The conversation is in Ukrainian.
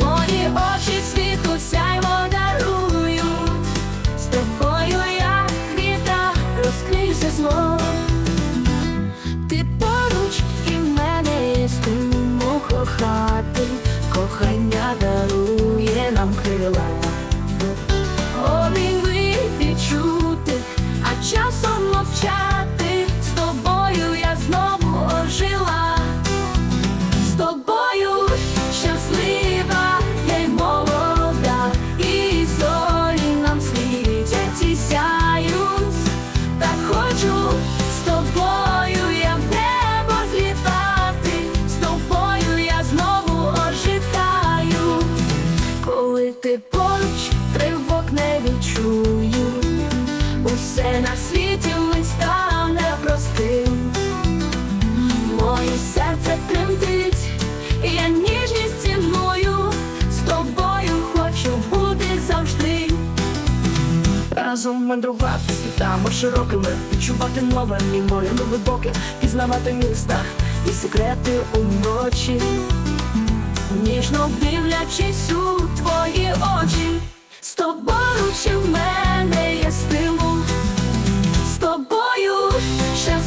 Мої очі світу сяйво дарують, з тобою я квіта розкрився знов. Ти поруч і в мене є стимул кохати, кохання дарує нам крила. Хочу з тобою я в небо злітати, з тобою я знову ожитаю. Коли ти поруч, тривог не відчую, усе на світі разом мандрувати світами широкими, відчувати нове і море ну, глибоке, пізнавати міста і секрети уночі, ніжно дивлячись у твої очі, з тобою ще в мене є стимул, з тобою ще